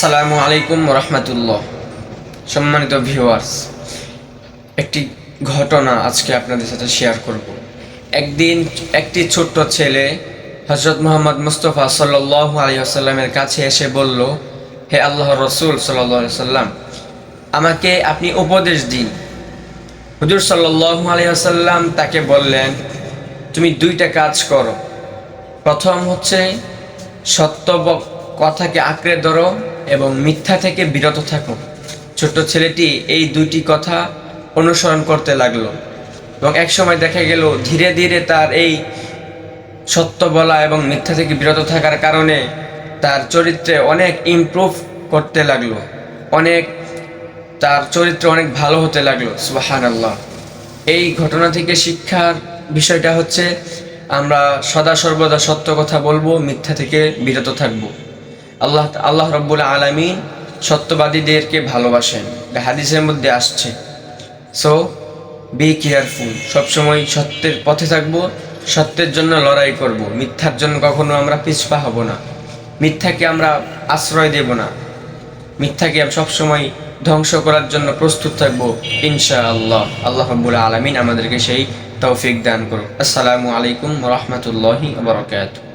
আসসালামু আলাইকুম রহমতুল্লাহ সম্মানিত ভিউয়ার্স, একটি ঘটনা আজকে আপনাদের সাথে শেয়ার করব। একদিন একটি ছোট্ট ছেলে হজরত মোহাম্মদ মুস্তফা সাল্লাহ আলিয়াল্লামের কাছে এসে বলল, হে আল্লাহ রসুল সাল্লাহ সাল্লাম আমাকে আপনি উপদেশ দিন। হুজুর সাল্লাহ আলিয়াল্লাম তাকে বললেন, তুমি দুইটা কাজ করো। প্রথম হচ্ছে সত্য কথাকে আঁকড়ে ধরো এবং মিথ্যা থেকে বিরত থাকো ছোট্ট ছেলেটি এই দুইটি কথা অনুসরণ করতে লাগল এবং এক সময় দেখা গেল ধীরে ধীরে তার এই সত্য বলা এবং মিথ্যা থেকে বিরত থাকার কারণে তার চরিত্রে অনেক ইমপ্রুভ করতে লাগল। অনেক তার চরিত্র অনেক ভালো হতে লাগল সুবাহান আল্লাহ এই ঘটনা থেকে শিক্ষার বিষয়টা হচ্ছে আমরা সদা সর্বদা সত্য কথা বলব, মিথ্যা থেকে বিরত থাকব। আল্লাহ আল্লাহ রব্বুল আলমিন সত্যবাদীদেরকে ভালোবাসেন। হাদিসের মধ্যে আসছে। সো বি কেয়ারফুল সবসময় সত্যের পথে থাকব, সত্যের জন্য লড়াই করব। মিথ্যার জন্য কখনো আমরা পিছপা হব না। মিথ্যাকে আমরা আশ্রয় দেব না। মিথ্যাকে সবসময় ধ্বংস করার জন্য প্রস্তুত থাকব ইনশা আল্লাহ আল্লাহ রব্বুল আলমিন আমাদেরকে সেই তৌফিক দান করুন আসসালামু আলাইকুম রহমতুল্লাহি বরকাত